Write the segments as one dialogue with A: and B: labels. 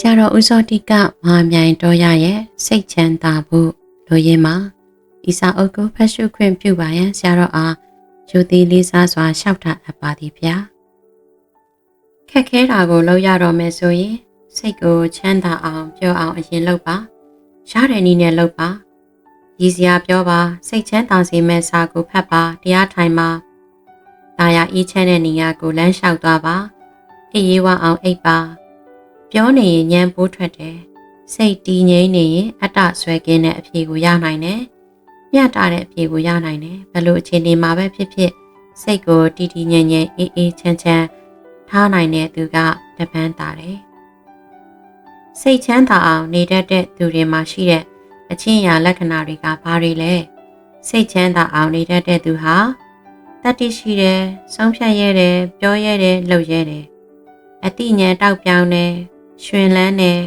A: ဆရာတော်ဦးစောတိကမဟာမြိုင်တော်ရရဲ့စိတ်ချမ်းသာဖို့လိုရင်းမှာဤစာအုပ်ကိုဖတ်ရှုခွင့်ပြုပါရန်ဆရာတော်အားယူသည်လေးစားစွာလျှောက်ထားအပ်ပါသည်ဗျာခက်ခဲတာကိုလောက်ရတော့မယ်ဆိုရင်စိတ်ကိုချမ်းသာအောင်ပြောအောင်အရင်လုပ်ပါရတဲ့နည်းနဲ့လုပ်ပါရည်စရာပြောပါစိတ်ချမ်းသာစေမဲ့စာကိုဖတ်ပါတရားထိုင်ပါတာယာအေးချမ်းတဲ့နေရာကိုလမ်းလျှောက်သွားပါအေးရေးဝအောင်အိပ်ပါ ပြောနေရင်ညံပိုးထွက်တယ်စိတ်တည်ငြိမ်နေရင်အတ္တဆွဲကင်းတဲ့အဖြေကိုရနိုင်တယ်မျှတတဲ့အဖြေကိုရနိုင်တယ်ဘယ်လိုအခြေအနေမှာပဲဖြစ်ဖြစ်စိတ်ကိုတည်တည်ငြိမ်ငြိမ်အေးအေးချမ်းချမ်းထားနိုင်တဲ့သူကတပန်းတာတယ်စိတ်ချမ်းသာအောင်နေတတ်တဲ့သူတွေမှာရှိတဲ့အချင်းရာလက္ခဏာတွေကဘာတွေလဲစိတ်ချမ်းသာအောင်နေတတ်တဲ့သူဟာတတ္တိရှိတယ်ဆုံးဖြတ်ရဲတယ်ပြောရဲတယ်လုပ်ရဲတယ်အတိညာဉ်တောက်ပြောင်းတယ် ရွှင်လန်းတယ်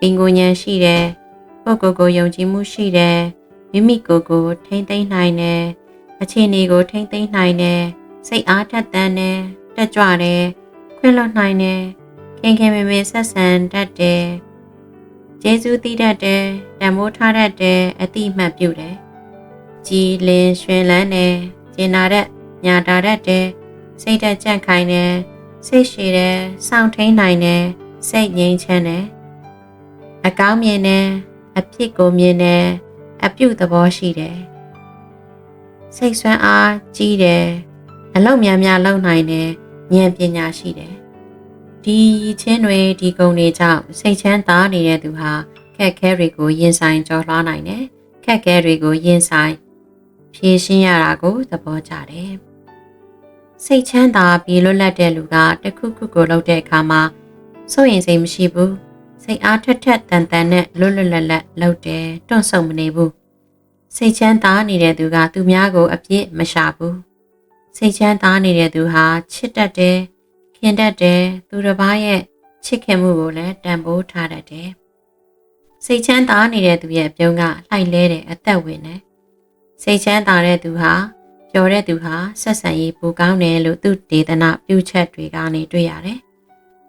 A: ပင်ကိုဉဏ်ရှိတယ်ကိုယ့်ကိုယ်ကိုယုံကြည်မှုရှိတယ်မိမိကိုယ်ကိုထိမ့်သိမ့်နိုင်တယ်အခြေအနေကိုထိမ့်သိမ့်နိုင်တယ်စိတ်အားထက်သန်တယ်တက်ကြွတယ်ခွင့်လွှတ်နိုင်တယ်ခင်ခင်မင်မင်ဆက်ဆံတတ်တယ်ကျေးဇူးတည်တတ်တယ်တန်ဖိုးထားတတ်တယ်အတိအမှတ်ပြုတယ်ကြည်လင်ရွှင်လန်းတယ်ကျင်နာတတ်ညာတာတတ်တယ်စိတ်တက်ကြန့်ခိုင်တယ်စိတ်ရှည်တယ်စောင့်ထိန်နိုင်တယ် စိတ်ငြိမ်းချမ်းတယ်အကောင်းမြင်တယ်အဖြစ်ကိုမြင်တယ်အပြုသဘောရှိတယ်စိတ်ဆွမ်းအားကြီးတယ်အလုံးများများလုံနိုင်တယ်ဉာဏ်ပညာရှိတယ်ဒီချင်းတွေဒီဂုဏ်တွေကြောင့်စိတ်ချမ်းသာနေတဲ့သူဟာခက်ခဲတွေကိုရင်ဆိုင်ကျော်လွှားနိုင်တယ်ခက်ခဲတွေကိုရင်ဆိုင်ဖြေရှင်းရတာကိုသဘောကျတယ်စိတ်ချမ်းသာပြီးလွတ်လပ်တဲ့လူကတခုခုကိုလုပ်တဲ့အခါမှာ စိုးရင်စိတ်မရှိဘူးစိတ်အားထက်ထက်တန်တန်နဲ့လွတ်လွတ်လပ်လပ်လုပ်တယ်တွန့်ဆုတ်မနေဘူးစိတ်ချမ်းသာနေတဲ့သူကသူများကို အပြစ်မရှာဘူးစိတ်ချမ်းသာနေတဲ့သူဟာချစ်တတ်တယ်ခင်တတ်တယ်သူတစ်ပါးရဲ့ချစ်ခင်မှုကိုလည်းတန်ဖိုးထားတတ်တယ်စိတ်ချမ်းသာနေတဲ့သူရဲ့ပြုံးကလှိုက်လဲတယ်အသက်ဝင်တယ်စိတ်ချမ်းသာတဲ့သူဟာပျော်တဲ့သူဟာဆက်ဆံရေးပိုကောင်းတယ်လို့သူဒေသနာပြုချက်တွေကနေတွေ့ရတယ်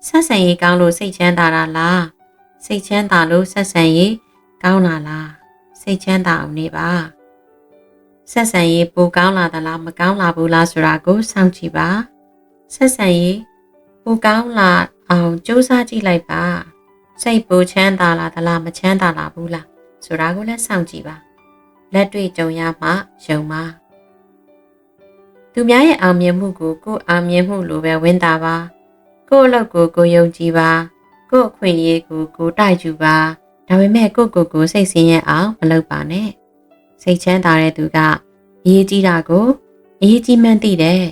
A: ဆက်ဆံရေးကောင်းလို့စိတ်ချမ်းသာတာလားစိတ်ချမ်းသာလို့ဆက်ဆံရေးကောင်းလာလားစိတ်ချမ်းသာအောင်နေပါဆက်ဆံရေးပိုကောင်းလာသလားမကောင်းလာဘူးလားဆိုတာကိုစောင့်ကြည့်ပါဆက်ဆံရေးပိုကောင်းလာအောင်စူးစမ်းကြည့်လိုက်ပါစိတ်ပိုချမ်းသာလာသလားမချမ်းသာလာဘူးလားဆိုတာကိုလည်းစောင့်ကြည့်ပါလက်တွေ့ကြုံရမှယုံပါသူများရဲ့အောင်မြင်မှုကိုကိုယ်အောင်မြင်မှုလိုပဲဝင်တာပါ ကိုယ့်အလုပ်ကိုကိုယုံကြည်ပါကိုယ့်အခွင့်အရေးကိုကိုတိုက်ယူပါဒါပေမဲ့ကိုယ့်ကိုယ်ကိုစိတ်ဆင်းရဲအောင်မလုပ်ပါနဲ့စိတ်ချမ်းသာတဲ့သူကအရေးကြီးတာကိုအရေးကြီးမှန်းသိတယ်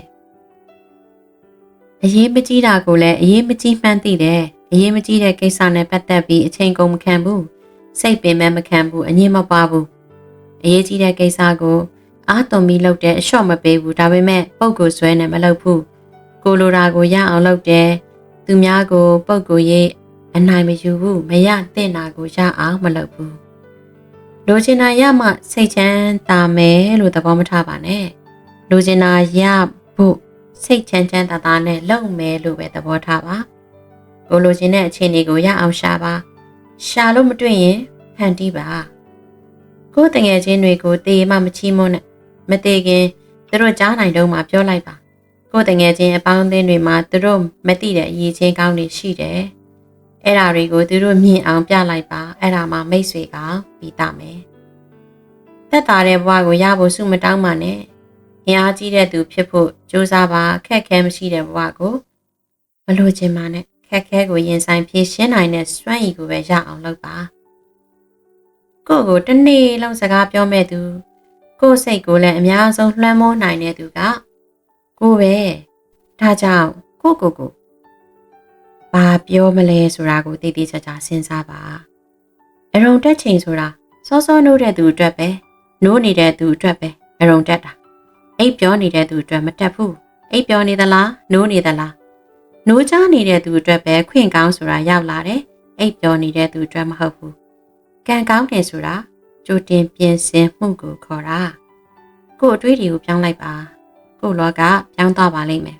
A: အရေးမကြီးတာကိုလည်းအရေးမကြီးမှန်းသိတယ်အရေးမကြီးတဲ့ကိစ္စနဲ့ပတ်သက်ပြီးအချိန်ကုန်မခံဘူးစိတ်ပင်မမခံဘူးအငြင်းမပွားဘူးအရေးကြီးတဲ့ကိစ္စကိုအားသွန်ပြီးလုပ်တဲ့အလျှော့မပေးဘူးဒါပေမဲ့ပုံကိုဆွဲနေမလုပ်ဘူးကိုလိုတာကိုရအောင်လုပ်တယ် သူများကိုပုံကိုရေးအနိုင်မယူဘူးမရတဲ့နာကိုရအောင်မလုပ်ဘူးလိုချင်တာရမှစိတ်ချမ်းသာမယ်လို့သဘောမထားပါနဲ့လိုချင်တာရဖို့စိတ်ချမ်းချမ်းသာသာနဲ့လုပ်မယ်လို့ပဲသဘောထားပါကိုလိုချင်တဲ့အခြေအနေကိုရအောင်ရှာပါရှာလို့မတွေ့ရင်ဖန်တီးပါကိုယ်တငယ်ချင်းတွေကိုတေးမှမချီးမွန်းနဲ့မသေးခင်သူတို့ကြားနိုင်တော့မှပြောလိုက်ပါ ကိုယ်တငယ်ချင်းအပေါင်းအသင်းတွေမှာသူတို့မသိတဲ့အရေးချင်းကောင်းတွေရှိတယ်အဲ့ဒါတွေကိုသူတို့မြင်အောင်ပြလိုက်ပါအဲ့ဒါမှမိတ်ဆွေကပြီးတာမယ်သက်သာတဲ့ဘဝကိုရဖို့စုမတောင်းပါနဲ့အင်အားကြီးတဲ့သူဖြစ်ဖို့ကြိုးစားပါခက်ခဲမရှိတဲ့ဘဝကိုမလိုချင်ပါနဲ့ခက်ခဲကိုရင်ဆိုင်ဖြေရှင်းနိုင်တဲ့စွမ်းရည်ကိုပဲရအောင်လုပ်ပါကိုယ့်ကိုတနေ့လုံးစကားပြောမဲ့သူကိုယ့်စိတ်ကိုလည်းအများဆုံးလွှမ်းမိုးနိုင်တဲ့သူက ကိုပဲဒါကြောင့်ကိုကိုကိုဘာပြောမလဲဆိုတာကိုသိသိချာချာစဉ်းစားပါအရုံတက်ချိန်ဆိုတာစောစောနိုးတဲ့သူအတွက်ပဲနိုးနေတဲ့သူအတွက်ပဲအရုံတက်တာအိပ်ပြောနေတဲ့သူအတွက်မတက်ဘူးအိပ်ပြောနေသလားနိုးနေသလားနိုးချနေတဲ့သူအတွက်ပဲခွင့်ကောင်းဆိုတာရောက်လာတယ်အိပ်ပြောနေတဲ့သူအတွက်မဟုတ်ဘူးကံကောင်းတယ်ဆိုတာကြိုတင်ပြင်ဆင်မှုကိုခေါ်တာကို့အတွေးတွေကိုပြောင်းလိုက်ပါ ကို့လောကပြောင်းသွားပါလိမ့်မယ်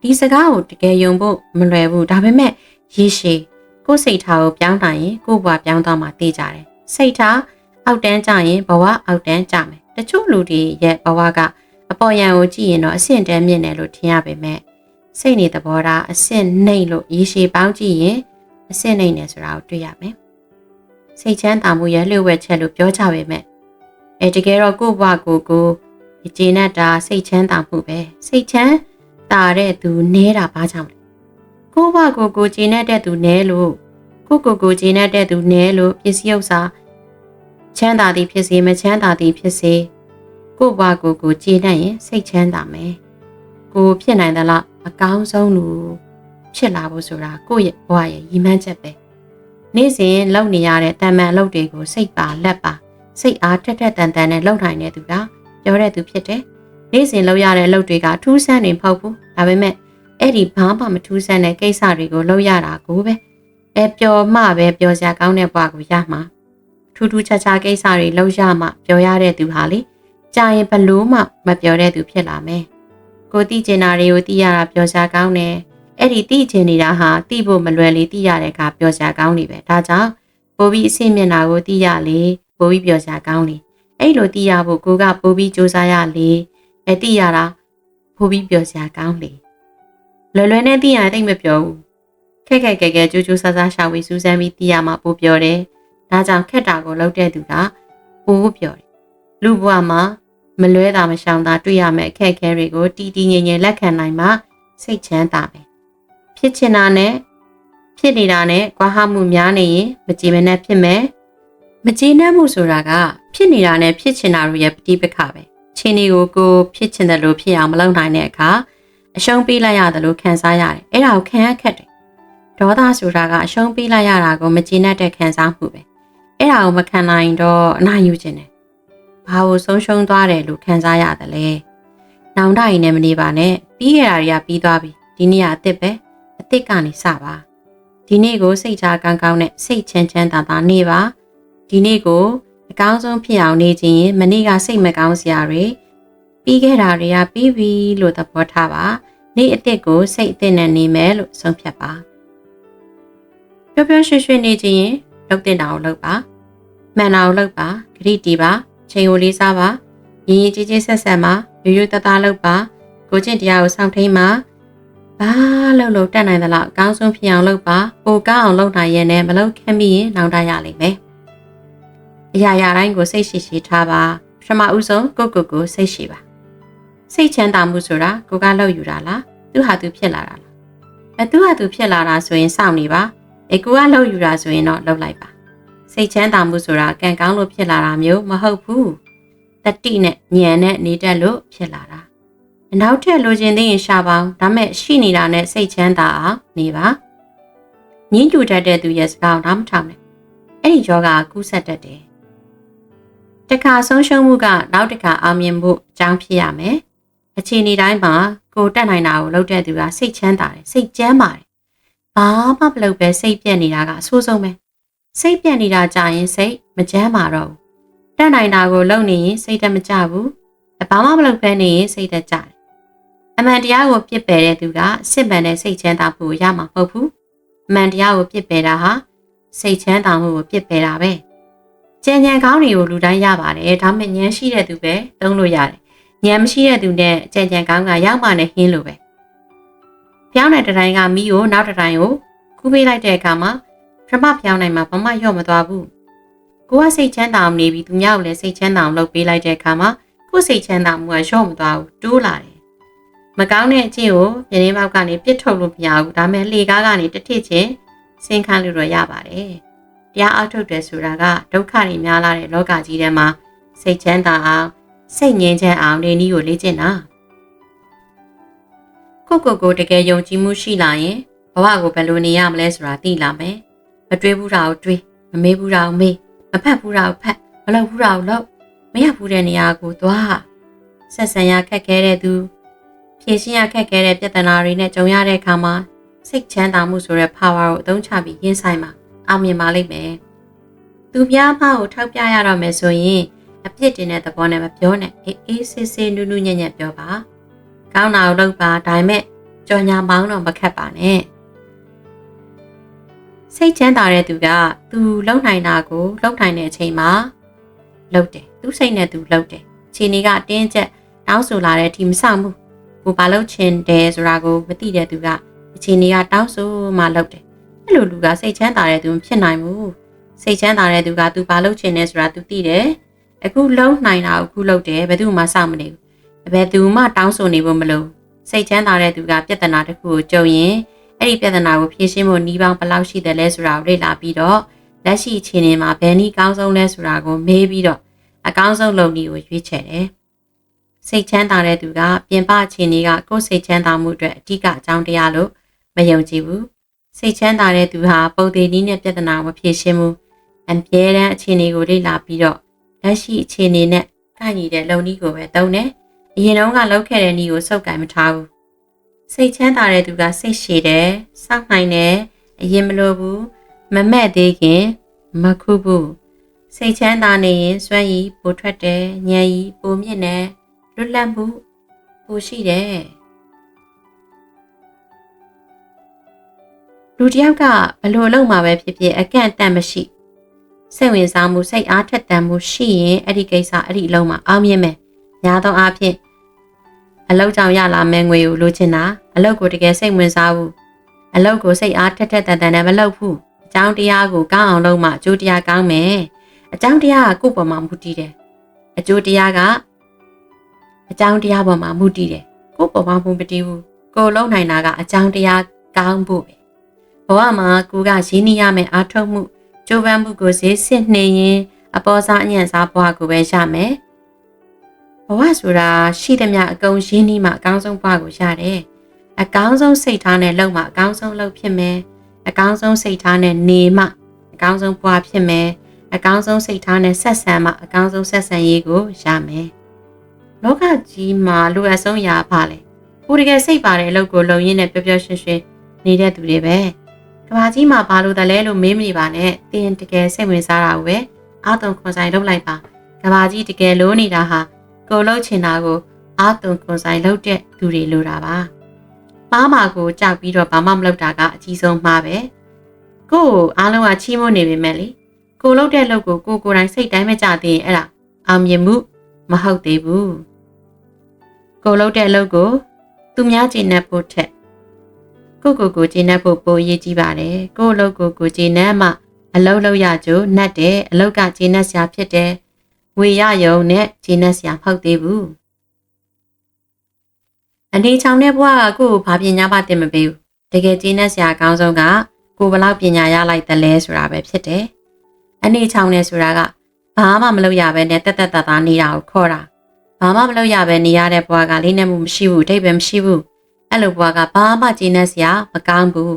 A: ဒီစကားကိုတကယ်ယုံဖို့မလွယ်ဘူးဒါပေမဲ့ရေရှည်ကိုကိုယ်စိတ်ထားကိုပြောင်းနိုင်ရင်ကိုယ့်ဘဝပြောင်းသွားမှသိကြတယ်စိတ်ထားအောက်တန်းကြရင်ဘဝအောက်တန်းကြမယ်တချို့လူတွေရဲ့ဘဝကအပေါ်ယံကိုကြည့်ရင်တော့အဆင့်တန်းမြင့်တယ်လို့ထင်ရပေမဲ့စိတ်နေသဘောထားအဆင့်နှိမ့်လို့ရေရှည်ပေါင်းကြည့်ရင်အဆင့်နှိမ့်တယ်ဆိုတာကိုတွေ့ရမယ်စိတ်ချမ်းသာမှုရဲ့လျှို့ဝှက်ချက်လို့ပြောကြပေမဲ့အဲတကယ်တော့ကိုယ့်ဘဝကိုကို ယ်ကျေနပ်တာစိတ်ချမ်းသာမှုပဲစိတ်ချမ်းသာတဲ့သူနဲတာဘာကြောင့်လဲကိုယ့်ဘဝကိုကိုယ်ကျေနပ်တဲ့သူနဲလို့ကိုယ့်ကိုယ်ကိုကျေနပ်တဲ့သူနဲလို့ပစ္စည်းဥစ္စာချမ်းသာသည်ဖြစ်စေမချမ်းသာသည်ဖြစ်စေကိုယ့်ဘဝကိုကိုကျေနပ်ရင်စိတ်ချမ်းသာမယ်ကိုဖြစ်နိုင်သလားအကောင်းဆုံးလူဖြစ်လာဖို့ဆိုတာကိုယ့်ရဲ့ဘဝရဲ့ရည်မှန်းချက်ပဲနေ့စဉ်လုပ်နေရတဲ့တန်မှန်လုပ်တွေကိုစိတ်ပါလက်ပါစိတ်အားထက်ထက်တန်တန်နဲ့လုပ်နိုင်တဲ့သူက ပြောတဲ့သူဖြစ်တယ်နေ့စဉ်လုပ်ရတဲ့အလုပ်တွေကထူးဆန်းနေမဟုတ်ဘူးဒါပေမဲ့အဲ့ဒီဘာမှမထူးဆန်းတဲ့ကိစ္စတွေကိုလုပ်ရတာကိုပဲအဲပျော်မှပဲပျော်စရာကောင်းတဲ့ဘဝကိုရမှာထူးထူးခြားခြားကိစ္စတွေလုပ်ရမှပျော်ရတဲ့သူဟာလေကြာရင်ဘလို့မှမပျော်တဲ့သူဖြစ်လာမယ်ကိုတိကျင်နာတွေကိုသိရတာပျော်စရာကောင်းတယ်အဲ့ဒီသိကျင်နေတာဟာသိဖို့မလွယ်လေသိရတဲ့အခါပျော်စရာကောင်းနေပဲဒါကြောင့်ပိုပြီးအဆင့်မြင့်တာကိုသိရလေပိုပြီးပျော်စရာကောင်းလေ အဲ့လိုသိရဖို့ကိုကပိုပြီးစူးစမ်းရလေအဲသိရတာပိုပြီးပျော်စရာကောင်းလေလွယ်လွယ်နဲ့သိရတိတ်မပျော်ဘူးခက်ခက်ခဲခဲကြိုးကြိုးဆဆရှာဝေစူးစမ်းပြီးသိရမှပိုပျော်တယ်ဒါကြောင့်ခက်တာကိုလုပ်တဲ့သူကပိုပျော်တယ်လူဘဝမှာမလွဲတာမရှောင်တာတွေ့ရမယ့်အခက်အခဲတွေကိုတီးတီးငြိမ်ငြိမ်လက်ခံနိုင်မှစိတ်ချမ်းသာပဲဖြစ်ချင်တာနဲ့ဖြစ်နေတာနဲ့ကွာဟမှုများနေရင်မကြည်မနဲ့ဖြစ်မယ် မကြည်နပ်မှုဆိုတာကဖြစ်နေတာနဲ့ဖြစ်ချင်တာတို့ရဲ့ပဋိပက္ခပဲချင်းတွေကိုကိုဖြစ်ချင်တယ်လို့ဖြစ်အောင်မလုပ်နိုင်တဲ့အခါအရှုံးပေးလိုက်ရတယ်လို့ခံစားရတယ်အဲ့ဒါကိုခံရခက်တယ်ဒေါသဆိုတာကအရှုံးပေးလိုက်ရတာကိုမကြည်နပ်တဲ့ခံစားမှုပဲအဲ့ဒါကိုမခံနိုင်တော့အနိုင်ယူခြင်းတယ်ဘာကိုဆုံးရှုံးသွားတယ်လို့ခံစားရတယ်လဲနောင်တရင်နဲ့မနေပါနဲ့ပြီးခဲ့တာတွေကပြီးသွားပြီဒီနေ့ကအစ်စ်ပဲအစ်စ်ကနေစပါဒီနေ့ကိုစိတ်ချကောင်းကောင်းနဲ့စိတ်ချမ်းချမ်းသာသာနေပါ ဒီနေ့ကိုအကောင်းဆုံးဖြစ်အောင်နေခြင်းရင်မနေ့ကစိတ်မကောင်းစရာတွေပြီးခဲ့တာတွေကပြီးပြီလို့သဘောထားပါနေ့အစ်စ်ကိုစိတ်အစ်စ်နဲ့နေမယ်လို့ဆုံးဖြတ်ပါပျော်ပျော်ရွှင်ရွှင်နေခြင်းရင်လုပ်တင်တာကိုလုပ်ပါမှန်တာကိုလုပ်ပါဂရိတီပါချိန်ကိုလေးစားပါရင်းရင်းကြီးကြီးဆက်ဆက်ပါရိုးရိုးသားသားလုပ်ပါကိုကျင့်တရားကိုစောင့်ထိန်ပါဘာလို့လို့တက်နိုင်သလားအကောင်းဆုံးဖြစ်အောင်လုပ်ပါပိုကောင်းအောင်လုပ်နိုင်ရင်လည်းမလုပ်ခက်မိရင်နောင်တရလိမ့်မယ် အရာရာတိုင်းကိုစိတ်ရှိရှိထားပါပထမဦးဆုံးကိုကိုကိုစိတ်ရှိပါစိတ်ချမ်းသာမှုဆိုတာကိုကလောက်ယူတာလားသူဟာသူဖြစ်လာတာလားအဲသူဟာသူဖြစ်လာတာဆိုရင်စောင့်နေပါအဲကိုကလောက်ယူတာဆိုရင်တော့လောက်လိုက်ပါစိတ်ချမ်းသာမှုဆိုတာကံကောင်းလို့ဖြစ်လာတာမျိုးမဟုတ်ဘူးတတိနဲ့ဉာဏ်နဲ့နေတတ်လို့ဖြစ်လာတာအနောက်ထက်လိုချင်သေးရင်ရှာပါအောင်ဒါမဲ့ရှိနေတာနဲ့စိတ်ချမ်းသာအောင်နေပါညှင်းကျူတတ်တဲ့သူရဲ့စကားကိုနားမထောင်နဲ့အဲ့ဒီယောဂကကူးဆက်တတ်တယ် တခါဆုံးရှုံးမှုကနောက်တစ်ခါအောင်မြင်ဖို့အကြောင်းဖြစ်ရမယ်အခြေအနေတိုင်းမှာကိုတက်နိုင်တာကိုလုပ်တဲ့သူကစိတ်ချမ်းသာတယ်စိတ်ကျမ်းပါတယ်ဘာမှမလုပ်ပဲစိတ်ပြက်နေတာကအဆိုးဆုံးပဲစိတ်ပြက်နေတာကြာရင်စိတ်မကျမ်းမာတော့ဘူးတက်နိုင်တာကိုလုပ်နေရင်စိတ်တက်မကြဘူးဘာမှမလုပ်ဘဲနေရင်စိတ်တက်ကြတယ်အမှန်တရားကိုပြစ်ပယ်တဲ့သူကစစ်မှန်တဲ့စိတ်ချမ်းသာမှုကိုရမှာမဟုတ်ဘူးအမှန်တရားကိုပြစ်ပယ်တာဟာစိတ်ချမ်းသာမှုကိုပြစ်ပယ်တာပဲ ကြံကြံကောင်းတွေကိုလူတိုင်းရပါတယ်ဒါမှဉာဏ်ရှိတဲ့သူပဲသုံးလို့ရတယ်ဉာဏ်မရှိတဲ့သူနဲ့ကြံကြံကောင်းကရောက်မှနဲ့ဟင်းလို့ပဲပြောင်းတဲ့တတိုင်းကမီးကိုနောက်တတိုင်းကိုကူးပေးလိုက်တဲ့အခါမှာပထမပြောင်းနိုင်မှာဘာမှရော့မသွားဘူးကိုကစိတ်ချမ်းသာအောင်နေပြီးသူများကိုလည်းစိတ်ချမ်းသာအောင်လုပ်ပေးလိုက်တဲ့အခါမှာကိုယ်စိတ်ချမ်းသာမှုကရော့မသွားဘူးတိုးလာတယ်မကောင်းတဲ့အကျင့်ကိုပြင်းရင်းပေါက်ကနေပြစ်ထုတ်လို့မရဘူးဒါမဲ့လေကားကနေတစ်ထစ်ချင်းဆင်းခန်းလို့တော့ရပါတယ် တရားအောက်ထုတ်တယ်ဆိုတာကဒုက္ခတွေများလာတဲ့လောကကြီးထဲမှာစိတ်ချမ်းသာအောင်စိတ်ငြိမ်းချမ်းအောင်နေနည်းကိုလေ့ကျင့်တာကိုကိုကိုတကယ်ယုံကြည်မှုရှိလာရင်ဘဝကိုဘယ်လိုနေရမလဲဆိုတာသိလာမယ်မတွေးဘူးတာကိုတွေးမမေးဘူးတာကိုမေးမဖတ်ဘူးတာကိုဖတ်မလုပ်ဘူးတာကိုလုပ်မရဘူးတဲ့နေရာကိုသွားဆက်ဆံရခက်ခဲတဲ့သူဖြည့်ရှင်းရခက်ခဲတဲ့ပြဿနာတွေနဲ့ကြုံရတဲ့အခါမှာစိတ်ချမ်းသာမှုဆိုတဲ့ power ကိုအသုံးချပြီးရင်ဆိုင်မှာ အောင်မြင်ပါလိမ့်မယ်။သူများမကိုထောက်ပြရတော့မယ်ဆိုရင်အပြစ်တင်တဲ့သဘောနဲ့မပြောနဲ့အေးအေးဆေးဆေးနူးနူးညံ့ညံ့ပြောပါ။ကောင်းတာကိုလုပ်ပါဒါပေမဲ့ကြော်ညာမောင်းတော့မခက်ပါနဲ့စိတ်ချမ်းသာတဲ့သူကသူလုံနိုင်တာကိုလုံနိုင်တဲ့အချိန်မှာလုံတယ်သူစိတ်နဲ့သူလုံတယ်ခြေနေကတင်းကျပ်တောင်းဆိုလာတဲ့အထိမဆောင်ဘူးကိုဘာလို့ချင်တယ်ဆိုတာကိုမသိတဲ့သူကအခြေအနေကတောင်းဆိုမှလုံတယ် အဲ့လိုလူကစိတ်ချမ်းသာတဲ့သူမဖြစ်နိုင်ဘူးစိတ်ချမ်းသာတဲ့သူကသူဘာလို့ချင်တယ်ဆိုတာသူသိတယ်အခုလုံနိုင်တာကိုအခုလုံတယ်ဘယ်သူမှစောင့်မနေဘူးဘယ်သူမှတောင်းဆိုနေဖို့မလိုစိတ်ချမ်းသာတဲ့သူကပြဿနာတစ်ခုကိုကြုံရင်အဲ့ဒီပြဿနာကိုဖြေရှင်းဖို့နှီးပေါင်းဘယ်လောက်ရှိတယ်လဲဆိုတာကိုလေ့လာပြီးတော့လက်ရှိအခြေအနေမှာဘယ်နည်းကောင်းဆုံးလဲဆိုတာကိုမေးပြီးတော့အကောင်းဆုံးလုပ်နည်းကိုရွေးချယ်တယ်။စိတ်ချမ်းသာတဲ့သူကပြင်ပအခြေအနေကကိုယ်စိတ်ချမ်းသာမှုအတွက်အဓိကအကြောင်းတရားလို့မယုံကြည်ဘူး။ စိတ်ချမ်းသာတဲ့သူဟာပုံသေးနည်းနဲ့ပြဿနာကိုဖြေရှင်းမှုအပြဲတမ်းအခြေအနေကိုလေ့လာပြီးတော့လက်ရှိအခြေအနေနဲ့ကိုက်ညီတဲ့လုပ်နည်းကိုပဲသုံးတယ်။အရင်တုန်းကလုပ်ခဲ့တဲ့နည်းကိုစုပ်ကိုင်မထားဘူး။စိတ်ချမ်းသာတဲ့သူကစိတ်ရှည်တယ်၊စောင့်နိုင်တယ်၊အရင်မလိုဘူးမမဲ့သေးခင်မခုဘူးစိတ်ချမ်းသာနေရင်စွမ်းရည်ပိုထွက်တယ်ဉာဏ်ရည်ပိုမြင့်တယ်လွတ်လပ်မှုပိုရှိတယ် လူတယောက်ကဘလို့အလုပ်မှာပဲဖြစ်ဖြစ်အကန့်အသတ်မရှိစိတ်ဝင်စားမှုစိတ်အားထက်သန်မှုရှိရင်အဲ့ဒီကိစ္စအဲ့ဒီအလုပ်မှာအောင်မြင်မယ်ညာသောအားဖြင့်အလုပ်ကြောင့်ရလာမယ့်ငွေကိုလိုချင်တာအလုပ်ကိုတကယ်စိတ်ဝင်စားဘူးအလုပ်ကိုစိတ်အားထက်ထက်တန်တန်နဲ့မလုပ်ဘူးအကြောင်းတရားကိုကောင်းအောင်လုပ်မှအကျိုးတရားကောင်းမယ်အကြောင်းတရားကကိုယ့်ပေါ်မှာမူတည်တယ်အကျိုးတရားကအကြောင်းတရားပေါ်မှာမူတည်တယ်ကိုယ့်ပေါ်မှာမူမတည်ဘူးကိုယ်လုံးနိုင်တာကအကြောင်းတရားကောင်းဖို့ပဲ ဘဝမှာကိုကရင်းနှီးရမယ်အားထုတ်မှုကြိုးပမ်းမှုကိုဈေးစစ်နေရင်အပေါ်စားအညံ့စားဘဝကိုပဲရမယ်ဘဝဆိုတာရှိသမျှအကုန်ရင်းနှီးမှအကောင်းဆုံးဘဝကိုရတယ်အကောင်းဆုံးစိတ်ထားနဲ့လုပ်မှအကောင်းဆုံးလုပ်ဖြစ်မယ်အကောင်းဆုံးစိတ်ထားနဲ့နေမှအကောင်းဆုံးဘဝဖြစ်မယ်အကောင်းဆုံးစိတ်ထားနဲ့ဆက်ဆံမှအကောင်းဆုံးဆက်ဆံရေးကိုရမယ်လောကကြီးမှာလူအပ်ဆုံးရာပါလေကိုတကယ်စိတ်ပါတဲ့အလုပ်ကိုလုပ်ရင်းနဲ့ပျော်ပျော်ရွှင်ရွှင်နေတဲ့သူတွေပဲ ကဘာကြီးမှာဘာလို့တလဲလို့မေးမနေပါနဲ့တင်းတကယ်စိတ်ဝင်စားတာကိုပဲအာတုံခွန်ဆိုင်လုပ်လိုက်ပါကဘာကြီးတကယ်လိုနေတာဟာကိုလှုပ်ချင်တာကိုအာတုံခွန်ဆိုင်လုပ်တဲ့သူတွေလိုတာပါပါမာကိုကြောက်ပြီးတော့ဘာမှမလုပ်တာကအကြီးဆုံးမှားပဲကို့အားလုံးကချီးမွမ်းနေပေမဲ့လေကိုလုပ်တဲ့လုပ်ကိုကိုကိုယ်တိုင်စိတ်တိုင်းမကြသေးရင်အဲ့ဒါအောင်မြင်မှုမဟုတ်သေးဘူးကိုလုပ်တဲ့အလုပ်ကိုသူများကျင့်တတ်ဖို့ထက် ကိုကိုကိုကျင့်တတ်ဖို့ပိုအရေးကြီးပါတယ်ကိုအလုပ်ကိုကိုကျင့်တတ်မှအလုပ်လုပ်ရကြိုးနှက်တယ်အလုပ်ကကျင့်တတ်စရာဖြစ်တယ်ဝေရယုံနဲ့ကျင့်တတ်စရာမဟုတ်သေးဘူးအနေချောင်တဲ့ဘဝကကိုကိုဘာပညာမှတင်မပေးဘူးတကယ်ကျင့်တတ်စရာအကောင်းဆုံးကကိုဘလောက်ပညာရလိုက်တယ်လဲဆိုတာပဲဖြစ်တယ်အနေချောင်နေဆိုတာကဘာမှမလုပ်ရဘဲနဲ့တက်တက်တသားနေတာကိုခေါ်တာဘာမှမလုပ်ရဘဲနေရတဲ့ဘဝကလေးနဲ့မှုမရှိဘူးအတိတ်ပဲမရှိဘူး အဲ့လိုဘဝကဘာမှကျင်းနေစရာမကောင်းဘူး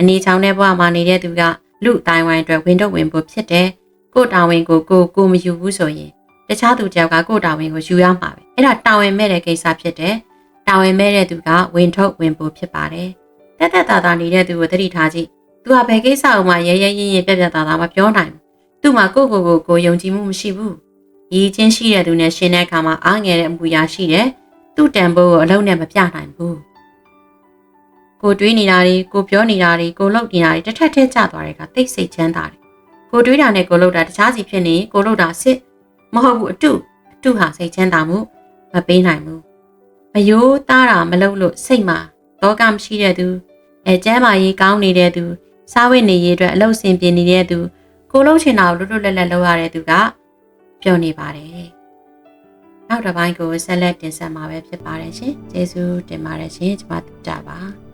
A: အနေချောင်တဲ့ဘဝမှာနေတဲ့သူကလူအတိုင်းဝိုင်းအတွက်ဝင်တော့ဝင်ဖို့ဖြစ်တယ်ကိုတာဝန်ကိုကိုကိုမယူဘူးဆိုရင်တခြားသူတယောက်ကကိုတာဝန်ကိုယူရမှာပဲအဲ့ဒါတာဝန်မဲ့တဲ့ကိစ္စဖြစ်တယ်တာဝန်မဲ့တဲ့သူကဝင်ထုတ်ဝင်ဖို့ဖြစ်ပါတယ်တက်တက်တာတာနေတဲ့သူကိုသတိထားကြည့်သူကဘယ်ကိစ္စအောင်မှရဲရဲရင်ရင်ပြက်ပြက်သားသားမပြောနိုင်ဘူးသူ့မှာကိုကိုကိုကိုယုံကြည်မှုမရှိဘူး။ရည်ချင်းရှိတဲ့သူနဲ့ရှင်တဲ့အခါမှာအားငယ်တဲ့အမူအရာရှိတယ်။သူ့တန်ဖိုးကိုအလုံးနဲ့မပြနိုင်ဘူး။ ကိုတွေးနေတာတွေကိုပြောနေတာတွေကိုလှုပ်နေတာတွေတစ်ထက်ထဲကျသွားတဲ့ကတိတ်ဆိတ်ချမ်းသာတယ်။ကိုတွေးတာနဲ့ကိုလှုပ်တာတခြားစီဖြစ်နေကိုလှုပ်တာစစ်မဟုတ်ဘူးအတုအတုဟာစိတ်ချမ်းသာမှုမပေးနိုင်ဘူး။မယိုးသားတာမလုပ်လို့စိတ်မှာတောကမရှိတဲ့သူအဲကျမ်းမာရေးကောင်းနေတဲ့သူစားဝတ်နေရေးအတွက်အလုပ်ဆင်ပြေနေတဲ့သူကိုလုံးချင်တာကိုလွတ်လွတ်လပ်လပ်လုပ်ရတဲ့သူကပြောနေပါတယ်။နောက်တစ်ပိုင်းကိုဆက်လက်တင်ဆက်မှာပဲဖြစ်ပါတယ်ရှင်။ကျေးဇူးတင်ပါတယ်ရှင်။ကျွန်မတူတာပါ။